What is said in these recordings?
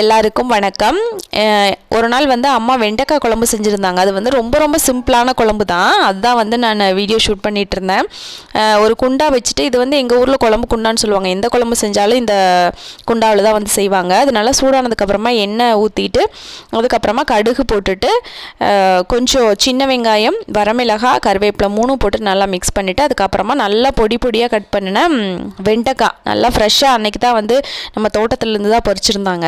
எல்லாருக்கும் வணக்கம். ஒரு நாள் வந்து அம்மா வெண்டைக்காய் குழம்பு செஞ்சுருந்தாங்க. அது வந்து ரொம்ப ரொம்ப சிம்பிளான குழம்பு தான். அதுதான் வந்து நான் வீடியோ ஷூட் பண்ணிகிட்டு இருந்தேன். ஒரு குண்டா வச்சுட்டு இது வந்து எங்கள் ஊரில் குழம்பு குண்டான்னு சொல்லுவாங்க. எந்த குழம்பு செஞ்சாலும் இந்த குண்டாவில் தான் வந்து செய்வாங்க. அது நல்லா சூடானதுக்கப்புறமா எண்ணெய் ஊற்றிட்டு அதுக்கப்புறமா கடுகு போட்டுட்டு கொஞ்சம் சின்ன வெங்காயம் வரமிளகாய் கருவேப்பிலை மூணும் போட்டு நல்லா மிக்ஸ் பண்ணிவிட்டு அதுக்கப்புறமா நல்லா பொடி பொடியாக கட் பண்ணின வெண்டைக்காய். நல்லா ஃப்ரெஷ்ஷாக அன்னைக்கு தான் வந்து நம்ம தோட்டத்துலேருந்து தான் பறிச்சிருந்தாங்க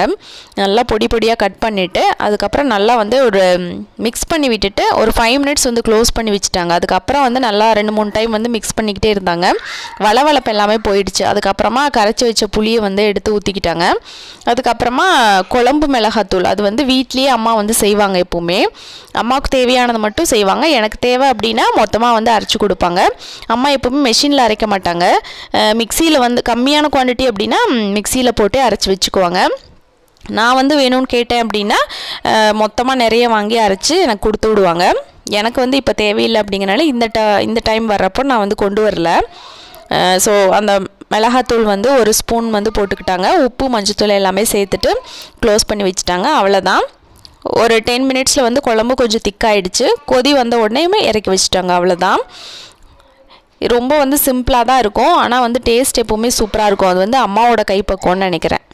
நல்லா பொடி பொடியாக கட் பண்ணிவிட்டு அதுக்கப்புறம் நல்லா வந்து ஒரு மிக்ஸ் பண்ணி விட்டுட்டு ஒரு ஃபைவ் மினிட்ஸ் வந்து க்ளோஸ் பண்ணி வச்சுட்டாங்க. அதுக்கப்புறம் வந்து நல்லா ரெண்டு மூணு டைம் வந்து மிக்ஸ் பண்ணிக்கிட்டே இருந்தாங்க. வளவளப்பு எல்லாமே போயிடுச்சு. அதுக்கப்புறமா கரைச்சி வச்ச புளியை வந்து எடுத்து ஊற்றிக்கிட்டாங்க அதுக்கப்புறமா குழம்பு மிளகாத்தூள். அது வந்து வீட்லேயே அம்மா வந்து செய்வாங்க எப்போவுமே. அம்மாவுக்கு தேவையானது மட்டும் செய்வாங்க. எனக்கு தேவை அப்படின்னா மொத்தமாக வந்து அரைச்சி கொடுப்பாங்க. அம்மா எப்போவுமே மெஷினில் அரைக்க மாட்டாங்க. மிக்சியில் வந்து கம்மியான குவாண்டிட்டி அப்படின்னா மிக்சியில் போட்டு அரைச்சி வச்சுக்குவாங்க. நான் வந்து வேணும்னு கேட்டேன் அப்படின்னா மொத்தமாக நிறைய வாங்கி அரைச்சி எனக்கு கொடுத்து விடுவாங்க. எனக்கு வந்து இப்போ தேவையில்லை அப்படிங்கிறனால இந்த ட இந்த டைம் வர்றப்போ நான் வந்து கொண்டு வரல. ஸோ அந்த மிளகாத்தூள் வந்து ஒரு ஸ்பூன் வந்து போட்டுக்கிட்டாங்க. உப்பு மஞ்சத்தூள் எல்லாமே சேர்த்துட்டு க்ளோஸ் பண்ணி வச்சுட்டாங்க. அவ்வளோதான் ஒரு டென் மினிட்ஸில் வந்து குழம்பு கொஞ்சம் திக்காயிடுச்சு கொதி வந்த உடனேயுமே இறக்கி வச்சுட்டாங்க. அவ்வளோதான் ரொம்ப வந்து சிம்பிளாக தான் இருக்கும். ஆனால் வந்து டேஸ்ட் எப்போவுமே சூப்பராக இருக்கும். அது வந்து அம்மாவோட கைப்பக்குவம்னு நினைக்கிறேன்.